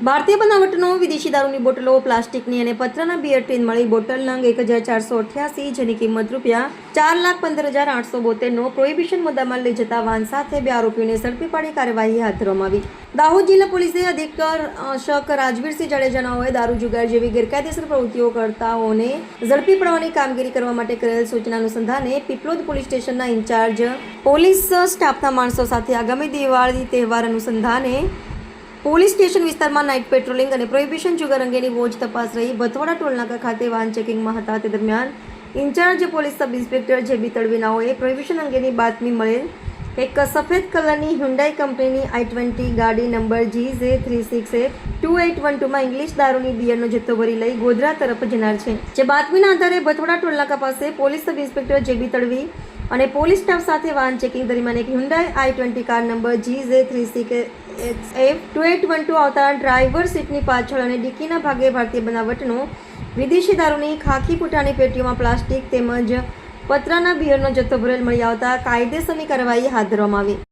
ભારતીય બનાવટનો વિદેશી દારૂની બોટલો, પ્લાસ્ટિકની અને પત્રના બિયર ટીન મળી બોટલ નંગ એક હજાર ચારસો અઠ્યાસી, જેની કિંમત રૂપિયા ચાર લાખ પંદર હજાર આઠસો બોતેરનો પ્રોહિબિશન મુદ્દામાં લઈ જતા વાહન સાથે બે આરોપીઓને ઝડપી પાડી કાર્યવાહી હાથ ધરવામાં આવી. દાહોદ જિલ્લા પોલીસે અધિકર શક રાજવીરસિંહ જાડેજાનાઓએ દારૂ જુગાર જેવી ગેરકાયદેસર પ્રવૃત્તિઓ કરતાઓને ઝડપી પડવાની કામગીરી કરવા માટે કરેલ સૂચના અનુસંધાને પીપલોદ પોલીસ સ્ટેશનના ઇન્ચાર્જ પોલીસ સ્ટાફના માણસો સાથે આગામી દિવાળી તહેવાર અનુસંધાને પોલીસ સ્ટેશન વિસ્તારમાં નાઇટ પેટ્રોલિંગ અને પ્રોહિબિશન જુગાર અંગેની વોચ તપાસ રહી. ભથવાડા ટોલનાકા ખાતે વાહન ચેકિંગમાં હતા. તે દરમિયાન ઇન્ચાર્જ પોલીસ સબ ઇન્સ્પેક્ટર જે બી તડવીનાઓએ પ્રોહિબિશન અંગેની બાતમી મળેલ એક સફેદ કલરની હ્યુન્ડાઈ કંપનીની આઈ ટ્વેન્ટી ગાડી number G J three six F two eight one ટુમાં English દારૂની બિયરનો જથ્થો ભરી લઈ ગોધરા તરફ જનાર છે. જે બાતમીના આધારે ભથવાડા ટોલનાકા પાસે પોલીસ સબ ઇન્સ્પેક્ટર જે બી તડવી અને પોલીસ સ્ટાફ સાથે વાહન ચેકિંગ દરમિયાન એક Hyundai I twenty car number G J three six F two eight one two આવતા ડ્રાઈવર સીટની પાછળ અને ડિક્કીના ભાગે ભારતીય બનાવટનો વિદેશી દારૂની ખાખી પૂટાની પેટીઓમાં પ્લાસ્ટિક તેમજ પતરાના બિયરનો જથ્થો ભરેલ મળી આવતા કાયદેસરની કાર્યવાહી હાથ ધરવામાં આવી.